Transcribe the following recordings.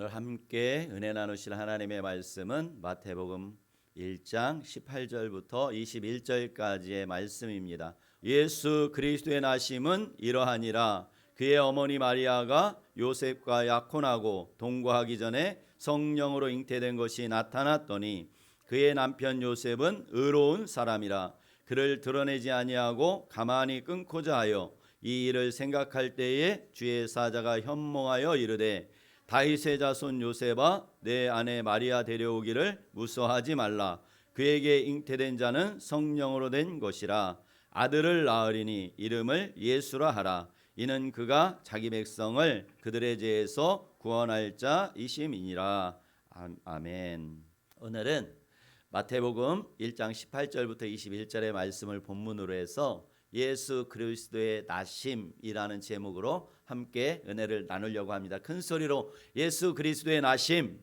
오늘 함께 은혜 나누실 하나님의 말씀은 마태복음 1장 18절부터 21절까지의 말씀입니다. 예수 그리스도의 나심은 이러하니라 그의 어머니 마리아가 요셉과 약혼하고 동거하기 전에 성령으로 잉태된 것이 나타났더니 그의 남편 요셉은 의로운 사람이라 그를 드러내지 아니하고 가만히 끊고자 하여 이 일을 생각할 때에 주의 사자가 현몽하여 이르되 다윗의 자손 요셉아 내 아내 마리아 데려오기를 무서하지 말라. 그에게 잉태된 자는 성령으로 된 것이라. 아들을 낳으리니 이름을 예수라 하라. 이는 그가 자기 백성을 그들의 죄에서 구원할 자이심이니라. 아- 아멘. 오늘은 마태복음 1장 18절부터 21절의 말씀을 본문으로 해서 예수 그리스도의 나심이라는 제목으로 함께 은혜를 나누려고 합니다. 큰 소리로 예수 그리스도의 나심.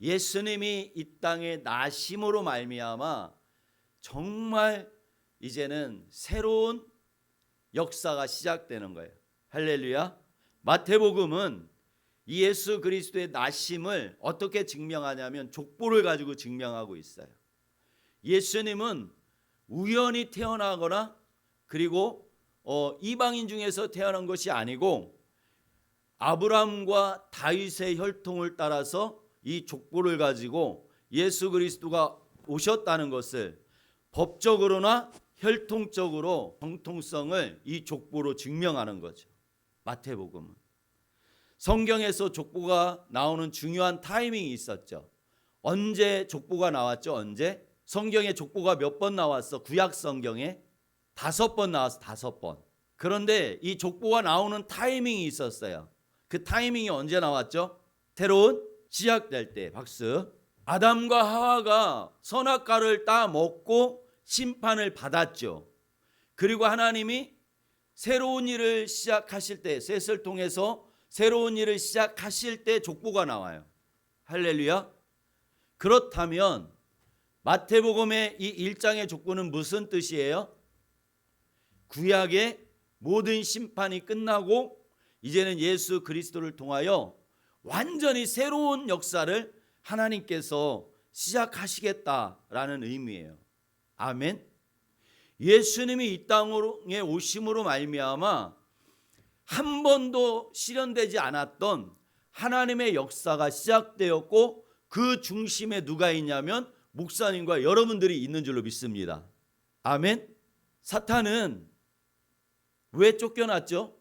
예수님이 이 땅에 나심으로 말미암아 정말 이제는 새로운 역사가 시작되는 거예요. 할렐루야. 마태복음은 이 예수 그리스도의 나심을 어떻게 증명하냐면 족보를 가지고 증명하고 있어요. 예수님은 우연히 태어나거나 그리고 어, 이방인 중에서 태어난 것이 아니고 아브라함과 다윗의 혈통을 따라서 이 족보를 가지고 예수 그리스도가 오셨다는 것을 법적으로나 혈통적으로 정통성을 이 족보로 증명하는 거죠. 마태복음은 성경에서 족보가 나오는 중요한 타이밍이 있었죠. 언제 족보가 나왔죠? 언제? 성경에 족보가 몇 번 나왔어? 구약 성경에 다섯 번 나왔어. 다섯 번. 그런데 이 족보가 나오는 타이밍이 있었어요. 그 타이밍이 언제 나왔죠? 새로운 시작될 때. 박수. 아담과 하와가 선악과를 따 먹고 심판을 받았죠. 그리고 하나님이 새로운 일을 시작하실 때 셋을 통해서 새로운 일을 시작하실 때 족보가 나와요. 할렐루야. 그렇다면 마태복음의 이 1장의 족보는 무슨 뜻이에요? 구약의 모든 심판이 끝나고 이제는 예수 그리스도를 통하여 완전히 새로운 역사를 하나님께서 시작하시겠다라는 의미예요. 아멘. 예수님이 이 땅에 오심으로 말미암아 한 번도 실현되지 않았던 하나님의 역사가 시작되었고 그 중심에 누가 있냐면 목사님과 여러분들이 있는 줄로 믿습니다. 아멘. 사탄은 왜 쫓겨났죠?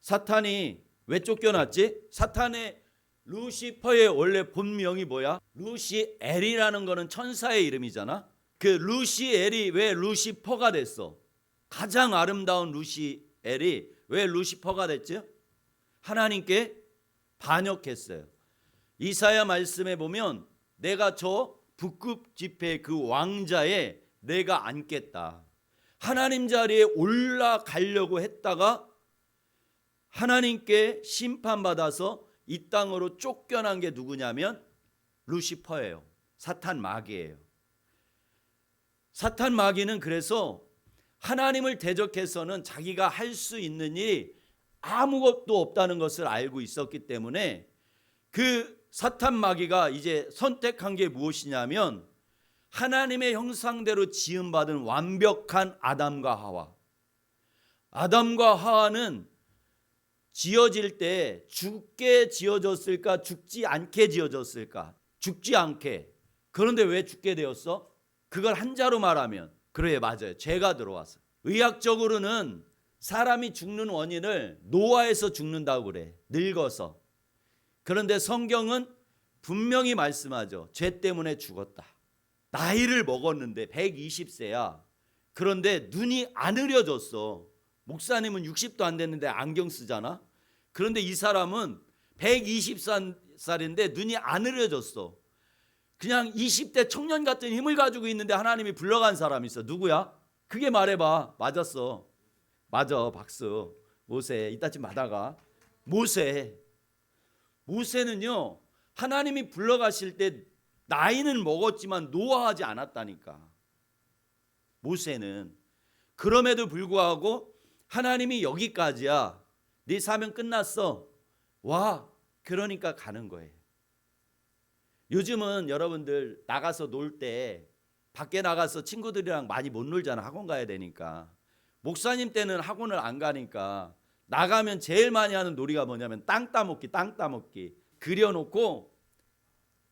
사탄이 왜 쫓겨났지? 사탄의 루시퍼의 원래 본명이 뭐야? 루시엘이라는 거는 천사의 이름이잖아. 그 루시엘이 왜 루시퍼가 됐어? 가장 아름다운 루시엘이 왜 루시퍼가 됐죠? 하나님께 반역했어요. 이사야 말씀에 보면 내가 저 북극 지폐 그 왕자에 내가 앉겠다. 하나님 자리에 올라가려고 했다가 하나님께 심판받아서 이 땅으로 쫓겨난 게 누구냐면 루시퍼예요. 사탄 마귀예요. 사탄 마귀는 그래서 하나님을 대적해서는 자기가 할 수 있는 일이 아무것도 없다는 것을 알고 있었기 때문에 그 사탄 마귀가 이제 선택한 게 무엇이냐면 하나님의 형상대로 지음받은 완벽한 아담과 하와. 아담과 하와는 지어질 때 죽게 지어졌을까 죽지 않게 지어졌을까? 죽지 않게. 그런데 왜 죽게 되었어? 그걸 한자로 말하면. 그래 맞아요. 죄가 들어와서 의학적으로는 사람이 죽는 원인을 노화에서 죽는다고 그래. 늙어서. 그런데 성경은 분명히 말씀하죠 죄 때문에 죽었다 나이를 먹었는데 120세야 그런데 눈이 안 흐려졌어 목사님은 60도 안 됐는데 안경 쓰잖아 그런데 이 사람은 120살인데 눈이 안 흐려졌어 그냥 20대 청년 같은 힘을 가지고 있는데 하나님이 불러간 사람이 있어. 누구야? 그게 말해봐. 맞았어. 맞아. 박수. 모세. 이따쯤 받아가. 모세. 모세는요. 하나님이 불러가실 때 나이는 먹었지만 노화하지 않았다니까. 모세는 그럼에도 불구하고 하나님이 여기까지야. 네 사명 끝났어. 와. 그러니까 가는 거예요. 요즘은 여러분들 나가서 놀 때 밖에 나가서 친구들이랑 많이 못 놀잖아. 학원 가야 되니까. 목사님 때는 학원을 안 가니까 나가면 제일 많이 하는 놀이가 뭐냐면 땅 따먹기, 땅 따먹기. 그려놓고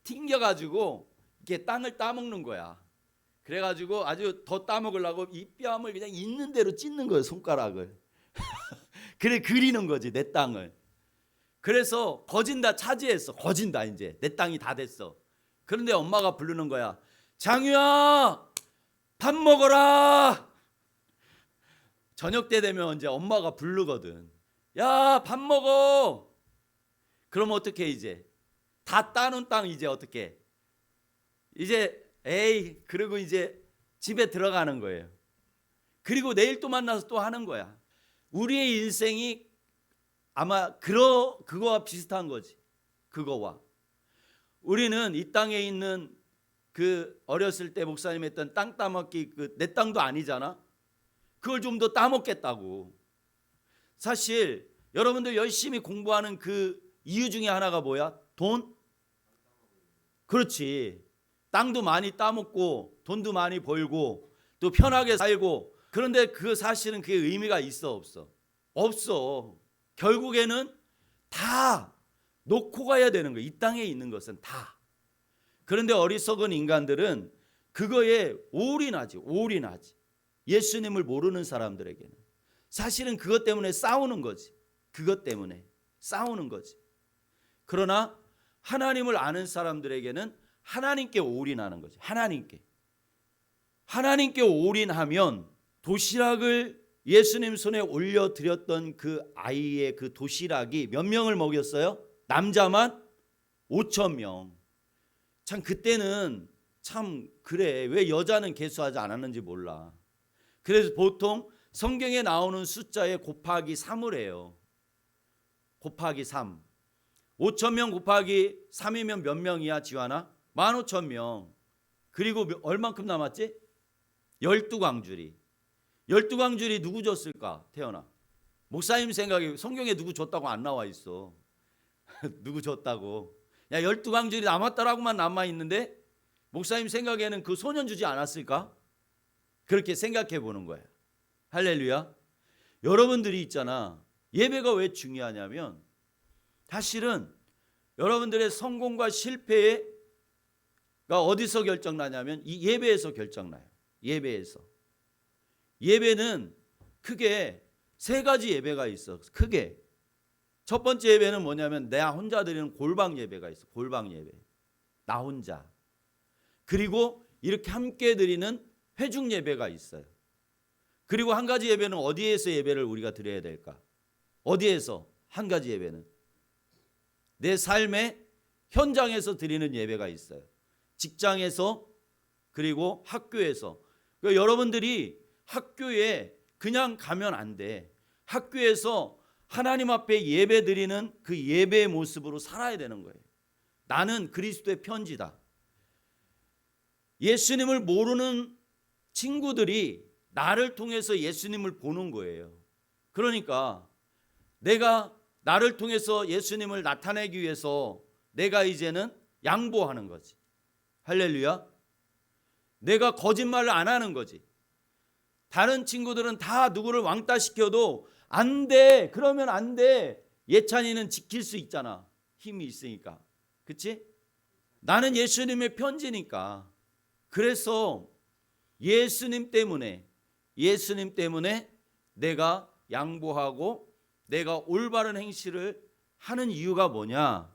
튕겨가지고 이렇게 땅을 따먹는 거야. 그래가지고 아주 더 따먹으려고 이 뺨을 그냥 있는 대로 찢는 거예요 손가락을. 그래 그리는 거지 내 땅을. 그래서 거진다 차지했어. 거진다 이제 내 땅이 다 됐어. 그런데 엄마가 부르는 거야. 장유야 밥 먹어라. 저녁 때 되면 이제 엄마가 부르거든. 야 밥 먹어. 그럼 어떻게 이제 다 따놓은 땅 이제 어떻게? 이제 에이 그리고 이제 집에 들어가는 거예요. 그리고 내일 또 만나서 또 하는 거야. 우리의 인생이 아마 그러 그거와 비슷한 거지. 그거와 우리는 이 땅에 있는 그 어렸을 때 목사님 했던 땅 따먹기 그 내 땅도 아니잖아. 그걸 좀 더 따먹겠다고. 사실 여러분들 열심히 공부하는 그 이유 중에 하나가 뭐야? 돈? 그렇지. 땅도 많이 따먹고 돈도 많이 벌고 또 편하게 살고 그런데 그 사실은 그게 의미가 있어 없어? 없어. 결국에는 다 놓고 가야 되는 거야. 이 땅에 있는 것은 다. 그런데 어리석은 인간들은 그거에 올인하지. 올인하지. 예수님을 모르는 사람들에게는 사실은 그것 때문에 싸우는 거지. 그것 때문에 싸우는 거지. 그러나 하나님을 아는 사람들에게는 하나님께 올인하는 거지. 하나님께. 하나님께 올인하면 도시락을 예수님 손에 올려 드렸던 그 아이의 그 도시락이 몇 명을 먹였어요? 남자만 5천 명. 참 그때는 참 그래. 왜 여자는 개수하지 않았는지 몰라. 그래서 보통 성경에 나오는 숫자에 곱하기 3을 해요. 곱하기 3. 5천 명 곱하기 3이면 몇 명이야, 지환아? 15,000명. 그리고 몇- 얼만큼 남았지? 12광주리. 12광주리 누구 줬을까? 태어나. 목사님 생각에 성경에 누구 줬다고 안 나와 있어. 누구 줬다고. 야, 12광주리 남았다라고만 남아 있는데 목사님 생각에는 그 소년 주지 않았을까? 그렇게 생각해 보는 거야. 할렐루야. 여러분들이 있잖아. 예배가 왜 중요하냐면 사실은 여러분들의 성공과 실패가 어디서 결정나냐면 이 예배에서 결정나요. 예배에서. 예배는 크게 세 가지 예배가 있어. 크게. 첫 번째 예배는 뭐냐면 내 혼자 드리는 골방 예배가 있어. 골방 예배. 나 혼자. 그리고 이렇게 함께 드리는 회중 예배가 있어요. 그리고 한 가지 예배는 어디에서 예배를 우리가 드려야 될까? 어디에서? 한 가지 예배는 내 삶의 현장에서 드리는 예배가 있어요. 직장에서 그리고 학교에서. 그러니까 여러분들이 학교에 그냥 가면 안 돼. 학교에서 하나님 앞에 예배 드리는 그 예배의 모습으로 살아야 되는 거예요. 나는 그리스도의 편지다. 예수님을 모르는 친구들이 나를 통해서 예수님을 보는 거예요. 그러니까 내가 나를 통해서 예수님을 나타내기 위해서 내가 이제는 양보하는 거지. 할렐루야. 내가 거짓말을 안 하는 거지. 다른 친구들은 다 누구를 왕따 시켜도 안 돼. 그러면 안 돼. 예찬이는 지킬 수 있잖아. 힘이 있으니까. 그치? 나는 예수님의 편지니까. 그래서 예수님 때문에 예수님 때문에 내가 양보하고 내가 올바른 행실을 하는 이유가 뭐냐?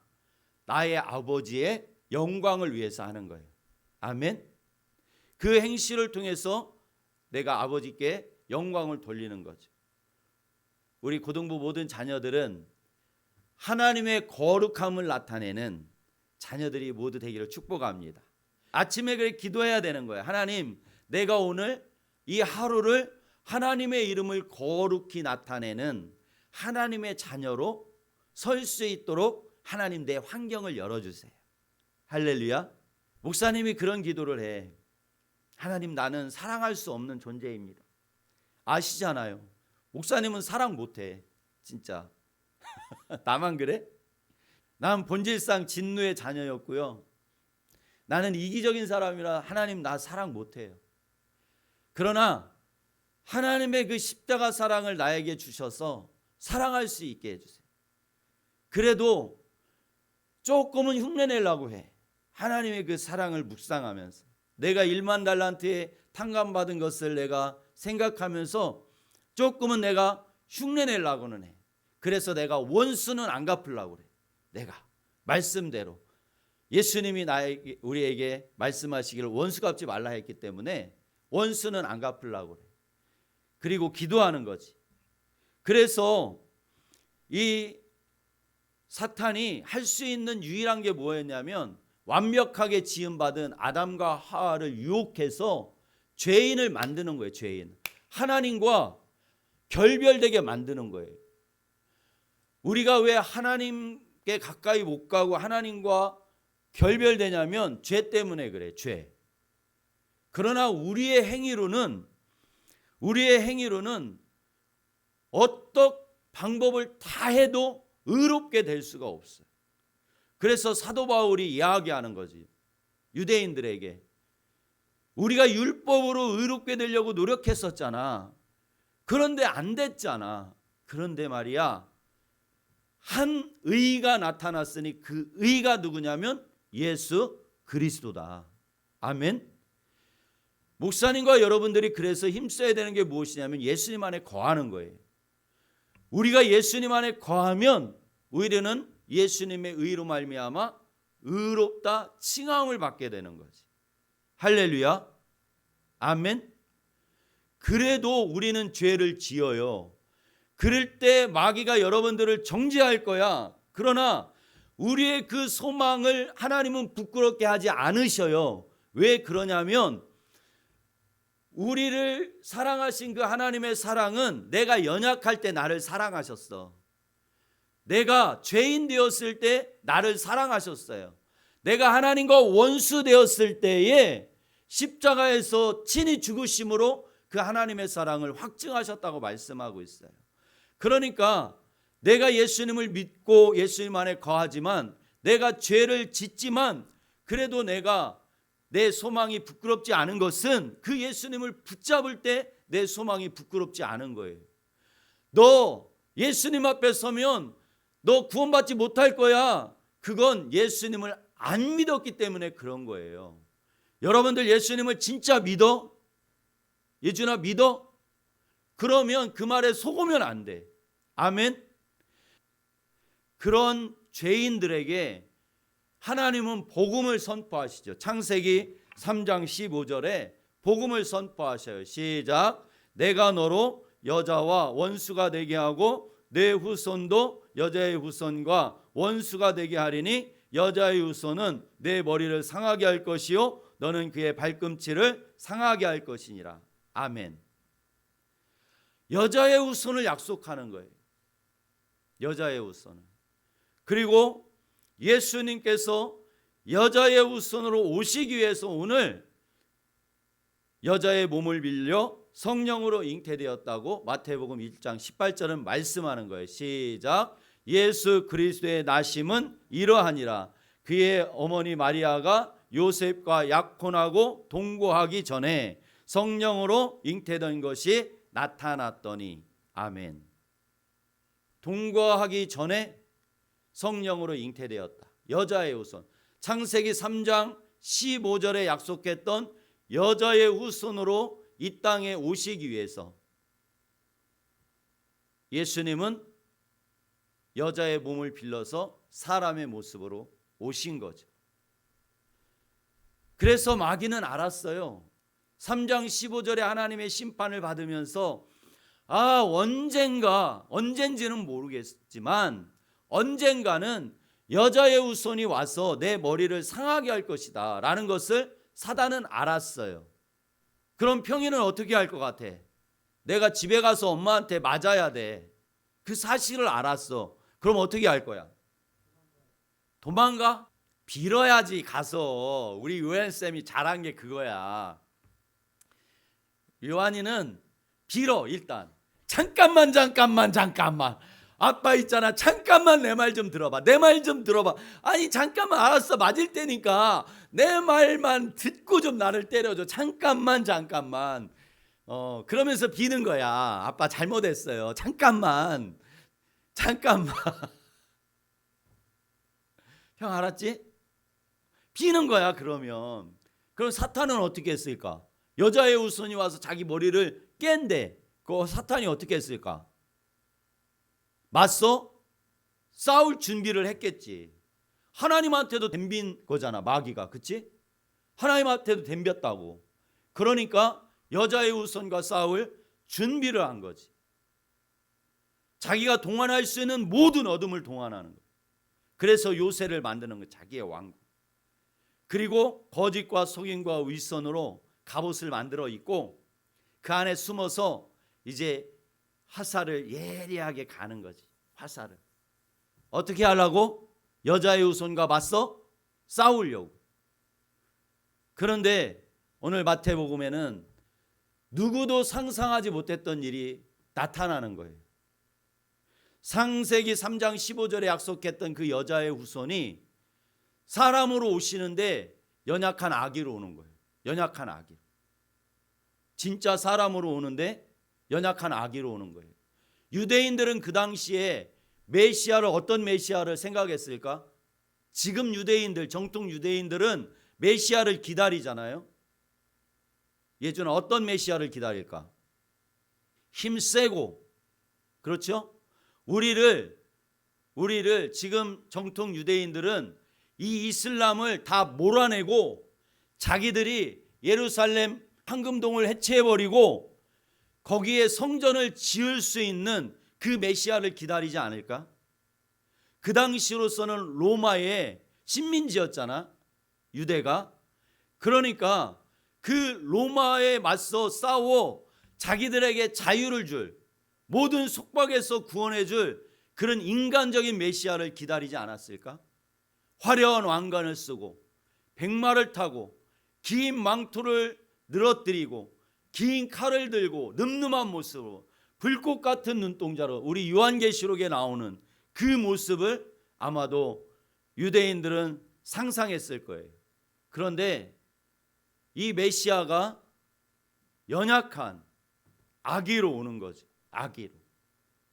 나의 아버지의 영광을 위해서 하는 거예요. 아멘. 그 행실을 통해서 내가 아버지께 영광을 돌리는 거죠. 우리 고등부 모든 자녀들은 하나님의 거룩함을 나타내는 자녀들이 모두 되기를 축복합니다. 아침에 그래 기도해야 되는 거예요. 하나님, 내가 오늘 이 하루를 하나님의 이름을 거룩히 나타내는 하나님의 자녀로 설 수 있도록 하나님 내 환경을 열어주세요. 할렐루야. 목사님이 그런 기도를 해. 하나님 나는 사랑할 수 없는 존재입니다. 아시잖아요. 목사님은 사랑 못해. 진짜. 나만 그래? 난 본질상 진노의 자녀였고요. 나는 이기적인 사람이라 하나님 나 사랑 못해요. 그러나 하나님의 그 십자가 사랑을 나에게 주셔서 사랑할 수 있게 해주세요. 그래도 조금은 흉내내려고 해. 하나님의 그 사랑을 묵상하면서 내가 1만 달란트에 탕감받은 것을 내가 생각하면서 조금은 내가 흉내내려고는 해. 그래서 내가 원수는 안 갚으려고 그래. 내가 말씀대로 예수님이 나에게 우리에게 말씀하시기를 원수 갚지 말라 했기 때문에 원수는 안 갚으려고 그래. 그리고 기도하는 거지. 그래서 이 사탄이 할 수 있는 유일한 게 뭐였냐면 완벽하게 지음받은 아담과 하와를 유혹해서 죄인을 만드는 거예요. 죄인. 하나님과 결별되게 만드는 거예요. 우리가 왜 하나님께 가까이 못 가고 하나님과 결별되냐면 죄 때문에 그래. 죄. 그러나 우리의 행위로는 우리의 행위로는 어떤 방법을 다 해도 의롭게 될 수가 없어요. 그래서 사도 바울이 이야기하는 거지. 유대인들에게 우리가 율법으로 의롭게 되려고 노력했었잖아. 그런데 안 됐잖아. 그런데 말이야. 한 의가 나타났으니 그 의가 누구냐면 예수 그리스도다. 아멘. 목사님과 여러분들이 그래서 힘써야 되는 게 무엇이냐면 예수님 안에 거하는 거예요. 우리가 예수님 안에 거하면 우리는 예수님의 의로 말미암아 의롭다 칭함을 받게 되는 거지. 할렐루야. 아멘. 그래도 우리는 죄를 지어요. 그럴 때 마귀가 여러분들을 정죄할 거야. 그러나 우리의 그 소망을 하나님은 부끄럽게 하지 않으셔요. 왜 그러냐면 우리를 사랑하신 그 하나님의 사랑은 내가 연약할 때 나를 사랑하셨어. 내가 죄인 되었을 때 나를 사랑하셨어요. 내가 하나님과 원수 되었을 때에 십자가에서 친히 죽으심으로 그 하나님의 사랑을 확증하셨다고 말씀하고 있어요. 그러니까 내가 예수님을 믿고 예수님 안에 거하지만 내가 죄를 짓지만 그래도 내가 내 소망이 부끄럽지 않은 것은 그 예수님을 붙잡을 때 내 소망이 부끄럽지 않은 거예요. 너 예수님 앞에 서면 너 구원받지 못할 거야. 그건 예수님을 안 믿었기 때문에 그런 거예요. 여러분들 예수님을 진짜 믿어? 예준아 믿어? 그러면 그 말에 속으면 안 돼. 아멘. 그런 죄인들에게 하나님은 복음을 선포하시죠. 창세기 3장 15절에 복음을 선포하셔요. 시작. 내가 너로 여자와 원수가 되게 하고 내 후손도 여자의 후손과 원수가 되게 하리니 여자의 후손은 내 머리를 상하게 할 것이요 너는 그의 발꿈치를 상하게 할 것이니라. 아멘. 여자의 후손을 약속하는 거예요. 여자의 후손을. 그리고 예수님께서 여자의 후손으로 오시기 위해서 오늘 여자의 몸을 빌려 성령으로 잉태되었다고 마태복음 1장 18절은 말씀하는 거예요. 시작. 예수 그리스도의 나심은 이러하니라. 그의 어머니 마리아가 요셉과 약혼하고 동거하기 전에 성령으로 잉태된 것이 나타났더니 아멘. 동거하기 전에 성령으로 잉태되었다. 여자의 후손. 창세기 3장 15절에 약속했던 여자의 후손으로 이 땅에 오시기 위해서 예수님은 여자의 몸을 빌려서 사람의 모습으로 오신 거죠. 그래서 마귀는 알았어요. 3장 15절에 하나님의 심판을 받으면서 아, 언젠가 언젠지는 모르겠지만 언젠가는 여자의 후손이 와서 내 머리를 상하게 할 것이다 라는 것을 사단은 알았어요. 그럼 평인은 어떻게 할 것 같아? 내가 집에 가서 엄마한테 맞아야 돼. 그 사실을 알았어. 그럼 어떻게 할 거야? 도망가? 빌어야지 가서 우리 요한 쌤이 잘한 게 그거야. 요한이는 빌어 일단 잠깐만 잠깐만 잠깐만 아빠 있잖아. 잠깐만 내 말 좀 들어봐. 내 말 좀 들어봐. 아니 잠깐만 알았어. 맞을 때니까 내 말만 듣고 좀 나를 때려줘. 잠깐만 잠깐만. 어 그러면서 비는 거야. 아빠 잘못했어요. 잠깐만. 잠깐만. 형 알았지? 비는 거야 그러면. 그럼 사탄은 어떻게 했을까? 여자의 후손이 와서 자기 머리를 깬데 그 사탄이 어떻게 했을까? 맞서 싸울 준비를 했겠지. 하나님한테도 덤빈 거잖아 마귀가 그치? 하나님한테도 덤볐다고. 그러니까 여자의 후손과 싸울 준비를 한 거지. 자기가 동원할 수 있는 모든 어둠을 동원하는 거. 그래서 요새를 만드는 거 자기의 왕국. 그리고 거짓과 속임과 윗선으로 갑옷을 만들어 입고 그 안에 숨어서 이제 화살을 예리하게 가는 거지. 화살을. 어떻게 하려고? 여자의 후손과 맞서 싸우려고. 그런데 오늘 마태복음에는 누구도 상상하지 못했던 일이 나타나는 거예요. 상세기 3장 15절에 약속했던 그 여자의 후손이 사람으로 오시는데 연약한 아기로 오는 거예요. 연약한 아기. 진짜 사람으로 오는데 연약한 아기로 오는 거예요. 유대인들은 그 당시에 메시아를 어떤 메시아를 생각했을까? 지금 유대인들 정통 유대인들은 메시아를 기다리잖아요. 예전에 어떤 메시아를 기다릴까? 힘세고 그렇죠? 우리를 우리를 지금 정통 유대인들은 이 이슬람을 다 몰아내고 자기들이 예루살렘 황금동을 해체해 버리고 거기에 성전을 지을 수 있는 그 메시아를 기다리지 않을까? 그 당시로서는 로마의 식민지였잖아. 유대가. 그러니까 그 로마에 맞서 싸워 자기들에게 자유를 줄 모든 속박에서 구원해 줄 그런 인간적인 메시아를 기다리지 않았을까? 화려한 왕관을 쓰고 백마를 타고 긴 망토를 늘어뜨리고 긴 칼을 들고 늠름한 모습으로 불꽃 같은 눈동자로 우리 요한계시록에 나오는 그 모습을 아마도 유대인들은 상상했을 거예요. 그런데 이 메시아가 연약한 아기로 오는 거죠. 아기로.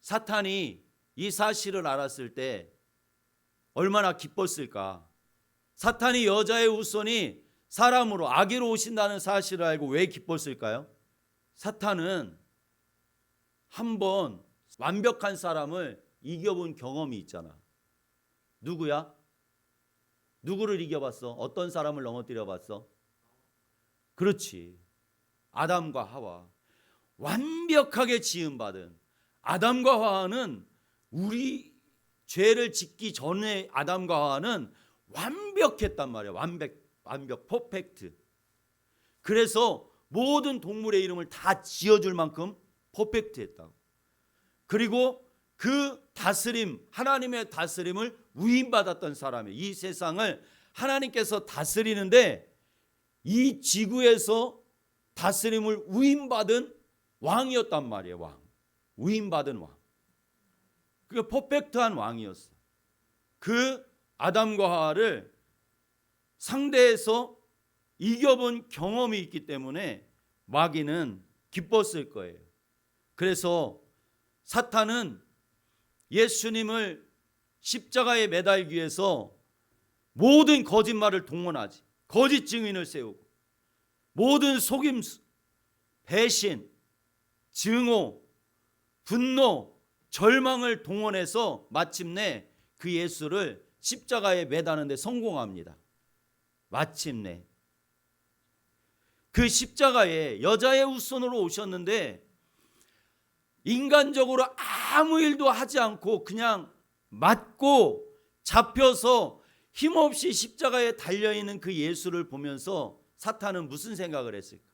사탄이 이 사실을 알았을 때 얼마나 기뻤을까? 사탄이 여자의 후손이 사람으로 아기로 오신다는 사실을 알고 왜 기뻤을까요? 사탄은 한 번 완벽한 사람을 이겨본 경험이 있잖아. 누구야? 누구를 이겨봤어? 어떤 사람을 넘어뜨려봤어? 그렇지. 아담과 하와. 완벽하게 지음받은 아담과 하와는 우리 죄를 짓기 전에 아담과 하와는 완벽했단 말이야. 완벽, 완벽, 퍼펙트. 그래서 모든 동물의 이름을 다 지어줄 만큼 퍼펙트했다고. 그리고 그 다스림, 하나님의 다스림을 위임받았던 사람이 이 세상을 하나님께서 다스리는데 이 지구에서 다스림을 위임받은 왕이었단 말이에요, 왕. 위임받은 왕. 그 퍼펙트한 왕이었어. 그 아담과 하와를 상대해서 이겨본 경험이 있기 때문에 마귀는 기뻤을 거예요. 그래서 사탄은 예수님을 십자가에 매달기 위해서 모든 거짓말을 동원하지. 거짓 증인을 세우고 모든 속임수, 배신, 증오, 분노, 절망을 동원해서 마침내 그 예수를 십자가에 매다는데 성공합니다. 마침내 그 십자가에 여자의 후손으로 오셨는데 인간적으로 아무 일도 하지 않고 그냥 맞고 잡혀서 힘없이 십자가에 달려 있는 그 예수를 보면서 사탄은 무슨 생각을 했을까?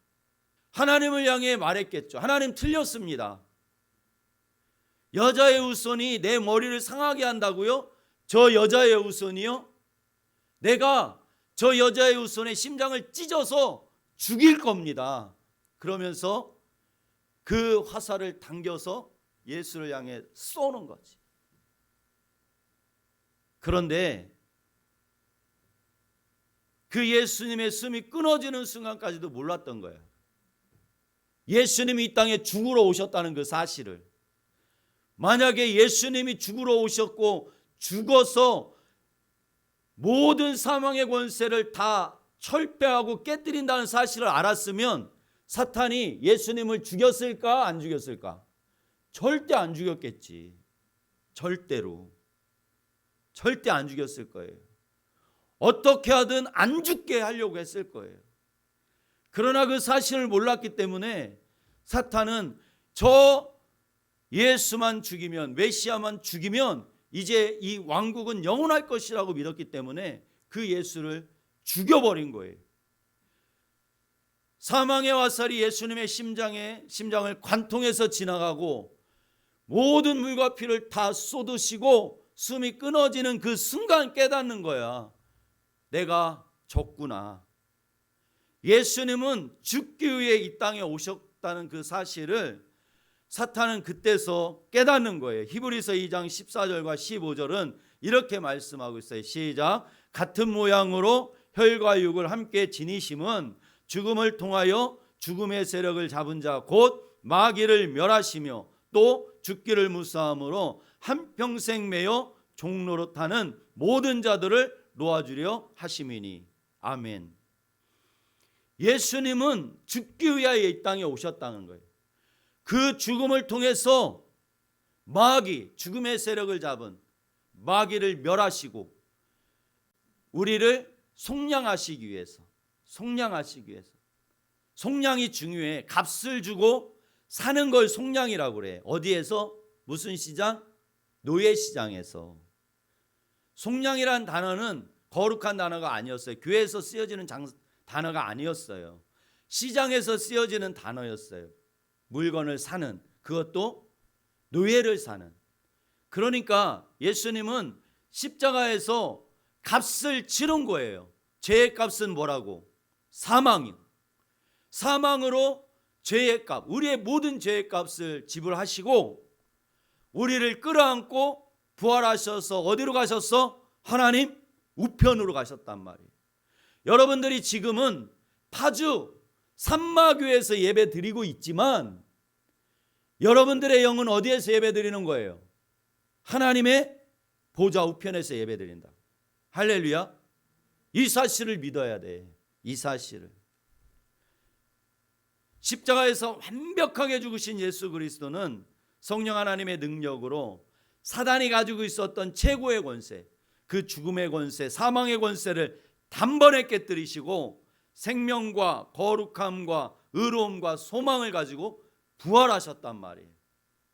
하나님을 향해 말했겠죠. 하나님 틀렸습니다. 여자의 후손이 내 머리를 상하게 한다고요? 저 여자의 후손이요? 내가 저 여자의 후손의 심장을 찢어서 죽일 겁니다. 그러면서 그 화살을 당겨서 예수를 향해 쏘는 거지. 그런데 그 예수님의 숨이 끊어지는 순간까지도 몰랐던 거예요. 예수님이 이 땅에 죽으러 오셨다는 그 사실을. 만약에 예수님이 죽으러 오셨고 죽어서 모든 사망의 권세를 다 철폐하고 깨뜨린다는 사실을 알았으면 사탄이 예수님을 죽였을까 안 죽였을까? 절대 안 죽였겠지. 절대로. 절대 안 죽였을 거예요. 어떻게 하든 안 죽게 하려고 했을 거예요. 그러나 그 사실을 몰랐기 때문에 사탄은 저 예수만 죽이면 메시아만 죽이면 이제 이 왕국은 영원할 것이라고 믿었기 때문에 그 예수를 죽여버린 거예요. 사망의 화살이 예수님의 심장에 심장을 관통해서 지나가고 모든 물과 피를 다 쏟으시고 숨이 끊어지는 그 순간 깨닫는 거야. 내가 졌구나. 예수님은 죽기 위해 이 땅에 오셨다는 그 사실을 사탄은 그때서 깨닫는 거예요. 히브리서 2장 14절과 15절은 이렇게 말씀하고 있어요. 시작. 같은 모양으로 혈과 육을 함께 지니심은 죽음을 통하여 죽음의 세력을 잡은 자 곧 마귀를 멸하시며 또 죽기를 무사함으로 한평생 매여 종로로 타는 모든 자들을 놓아주려 하심이니 아멘. 예수님은 죽기 위하여 이 땅에 오셨다는 거예요. 그 죽음을 통해서 마귀 죽음의 세력을 잡은 마귀를 멸하시고 우리를 속량하시기 위해서 속량하시기 위해서. 속량이 중요해. 값을 주고 사는 걸 속량이라고 그래. 어디에서? 무슨 시장? 노예 시장에서. 속량이란 단어는 거룩한 단어가 아니었어요. 교회에서 쓰여지는 장, 단어가 아니었어요. 시장에서 쓰여지는 단어였어요 물건을 사는 그것도 노예를 사는 그러니까 예수님은 십자가에서 값을 치른 거예요. 죄의 값은 뭐라고? 사망이요. 사망으로 죄의 값, 우리의 모든 죄의 값을 지불하시고 우리를 끌어안고 부활하셔서 어디로 가셨어? 하나님 우편으로 가셨단 말이에요. 여러분들이 지금은 파주 산마교에서 예배 드리고 있지만 여러분들의 영은 어디에서 예배 드리는 거예요? 하나님의 보좌 우편에서 예배 드린다. 할렐루야. 이 사실을 믿어야 돼. 이 사실을. 십자가에서 완벽하게 죽으신 예수 그리스도는 성령 하나님의 능력으로 사단이 가지고 있었던 최고의 권세, 그 죽음의 권세, 사망의 권세를 단번에 깨뜨리시고 생명과 거룩함과 의로움과 소망을 가지고 부활하셨단 말이에요.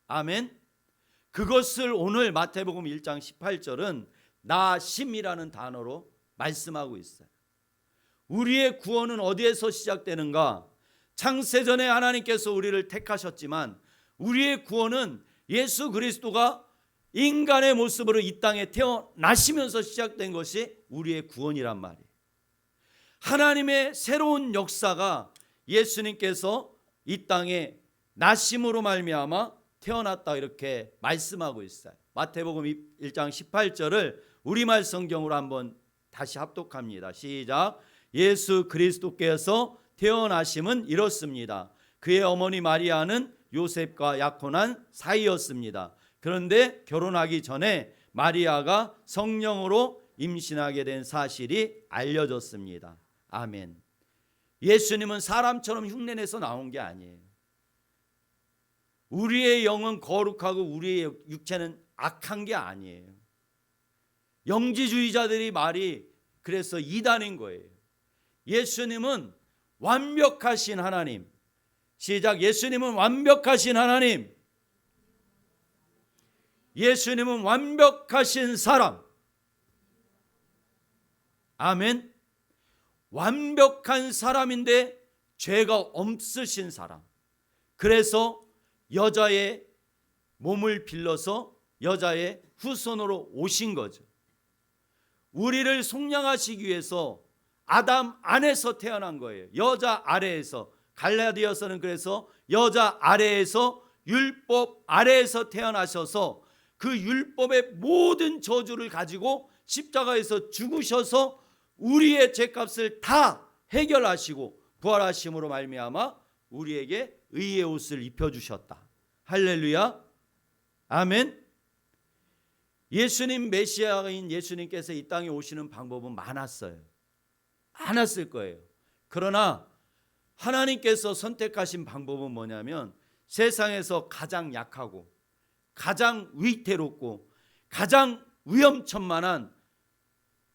아멘. 그것을 오늘 마태복음 1장 18절은 나심이라는 단어로 말씀하고 있어요. 우리의 구원은 어디에서 시작되는가? 창세전에 하나님께서 우리를 택하셨지만 우리의 구원은 예수 그리스도가 인간의 모습으로 이 땅에 태어나시면서 시작된 것이 우리의 구원이란 말이에요. 하나님의 새로운 역사가 예수님께서 이 땅에 나심으로 말미암아 태어났다 이렇게 말씀하고 있어요. 마태복음 1장 18절을 우리말 성경으로 한번 다시 합독합니다. 시작. 예수 그리스도께서 태어나심은 이렇습니다. 그의 어머니 마리아는 요셉과 약혼한 사이였습니다. 그런데 결혼하기 전에 마리아가 성령으로 임신하게 된 사실이 알려졌습니다. 아멘. 예수님은 사람처럼 흉내내서 나온 게 아니에요. 우리의 영은 거룩하고 우리의 육체는 악한 게 아니에요. 영지주의자들이 말이 그래서 이단인 거예요. 예수님은 완벽하신 하나님. 시작. 예수님은 완벽하신 하나님. 예수님은 완벽하신 사람. 아멘. 완벽한 사람인데 죄가 없으신 사람. 그래서 여자의 몸을 빌려서 여자의 후손으로 오신 거죠. 우리를 속량하시기 위해서 아담 안에서 태어난 거예요. 여자 아래에서 갈라디아서는 그래서 여자 아래에서 율법 아래에서 태어나셔서 그 율법의 모든 저주를 가지고 십자가에서 죽으셔서 우리의 죄값을 다 해결하시고 부활하심으로 말미암아 우리에게 의의 옷을 입혀 주셨다. 할렐루야. 아멘. 예수님 메시아인 예수님께서 이 땅에 오시는 방법은 많았어요. 많았을 거예요. 그러나 하나님께서 선택하신 방법은 뭐냐면 세상에서 가장 약하고 가장 위태롭고 가장 위험천만한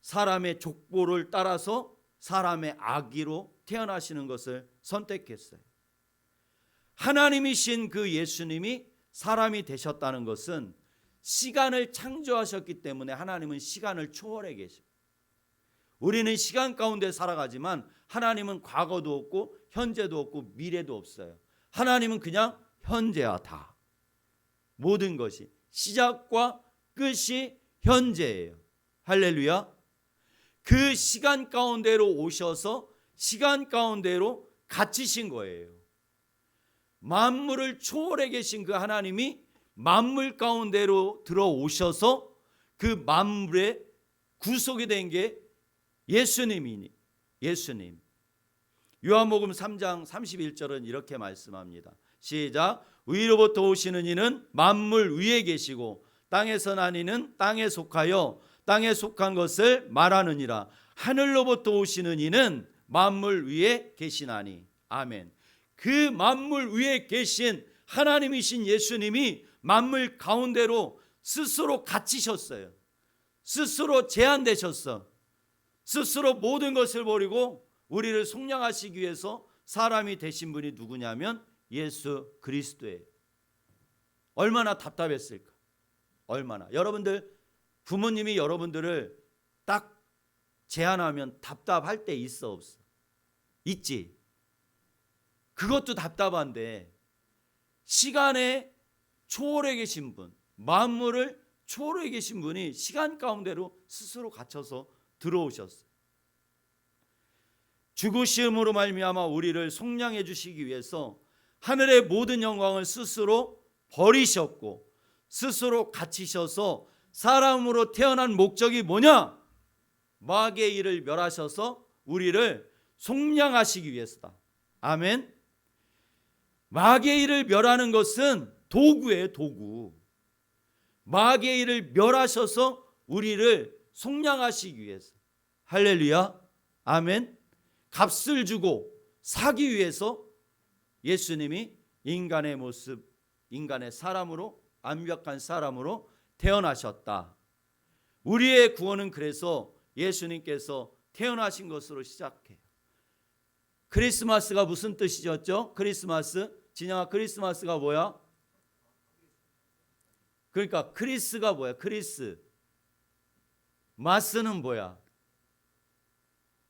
사람의 족보를 따라서 사람의 아기로 태어나시는 것을 선택했어요. 하나님이신 그 예수님이 사람이 되셨다는 것은 시간을 창조하셨기 때문에 하나님은 시간을 초월해 계셔. 우리는 시간 가운데 살아가지만 하나님은 과거도 없고 현재도 없고 미래도 없어요. 하나님은 그냥 현재야 다. 모든 것이 시작과 끝이 현재예요. 할렐루야. 그 시간 가운데로 오셔서 시간 가운데로 갇히신 거예요. 만물을 초월해 계신 그 하나님이 만물 가운데로 들어오셔서 그 만물의 구속이 된 게 예수님이니 예수님. 요한복음 3장 31절은 이렇게 말씀합니다. 시작. 위로부터 오시는 이는 만물 위에 계시고 땅에서 난 이는 땅에 속하여 땅에 속한 것을 말하느니라. 하늘로부터 오시는 이는 만물 위에 계시나니. 아멘. 그 만물 위에 계신 하나님이신 예수님이 만물 가운데로 스스로 갇히셨어요. 스스로 제한되셨어. 스스로 모든 것을 버리고 우리를 속량하시기 위해서 사람이 되신 분이 누구냐면 예수 그리스도예요. 얼마나 답답했을까? 얼마나. 여러분들 부모님이 여러분들을 딱 제한하면 답답할 때 있어 없어? 있지. 그것도 답답한데 시간에 초월해 계신 분, 만물을 초월해 계신 분이 시간 가운데로 스스로 갇혀서 들어오셨어요. 죽으심으로 말미암아 우리를 속량해 주시기 위해서 하늘의 모든 영광을 스스로 버리셨고 스스로 갇히셔서 사람으로 태어난 목적이 뭐냐? 마귀의 일을 멸하셔서 우리를 속량하시기 위해서다. 아멘. 마귀의 일을 멸하는 것은 도구예요, 도구. 마귀의 일을 멸하셔서 우리를 속량하시기 위해서. 할렐루야. 아멘. 값을 주고 사기 위해서 예수님이 인간의 모습, 인간의 사람으로 완벽한 사람으로 태어나셨다. 우리의 구원은 그래서 예수님께서 태어나신 것으로 시작해요. 크리스마스가 무슨 뜻이었죠? 크리스마스 진영아 크리스마스가 뭐야? 그러니까 크리스가 뭐야? 크리스 마스는 뭐야?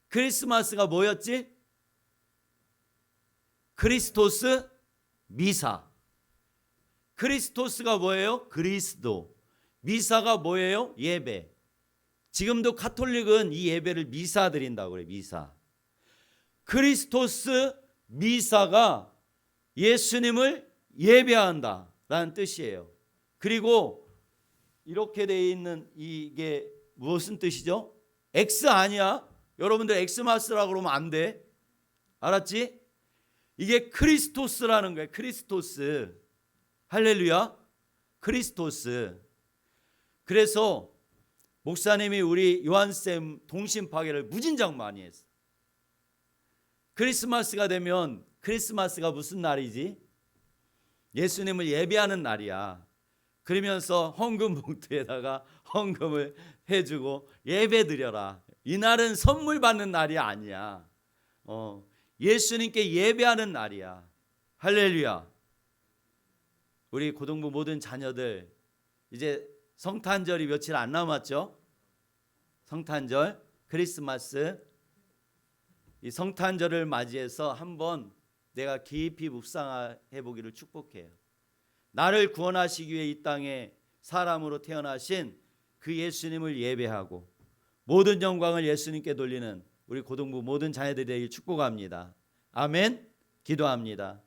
크리스마스가 뭐였지? 크리스토스 미사. 크리스토스가 뭐예요? 그리스도. 미사가 뭐예요? 예배. 지금도 카톨릭은 이 예배를 미사 드린다고 그래. 미사. 크리스토스 미사가 예수님을 예배한다라는 뜻이에요. 그리고 이렇게 돼 있는 이게 무슨 뜻이죠? X 아니야? 여러분들 엑스마스라고 그러면 안 돼. 알았지? 이게 크리스토스라는 거예요. 크리스토스. 할렐루야. 크리스토스. 그래서 목사님이 우리 요한쌤 동심 파괴를 무진장 많이 했어. 크리스마스가 되면 크리스마스가 무슨 날이지? 예수님을 예배하는 날이야. 그러면서 헌금 봉투에다가 헌금을 해주고 예배 드려라. 이날은 선물 받는 날이 아니야. 어, 예수님께 예배하는 날이야. 할렐루야. 우리 고등부 모든 자녀들 이제 성탄절이 며칠 안 남았죠? 성탄절, 크리스마스. 이 성탄절을 맞이해서 한번 내가 깊이 묵상해 보기를 축복해요. 나를 구원하시기 위해 이 땅에 사람으로 태어나신 그 예수님을 예배하고 모든 영광을 예수님께 돌리는 우리 고등부 모든 자녀들이 되길 축복합니다. 아멘. 기도합니다.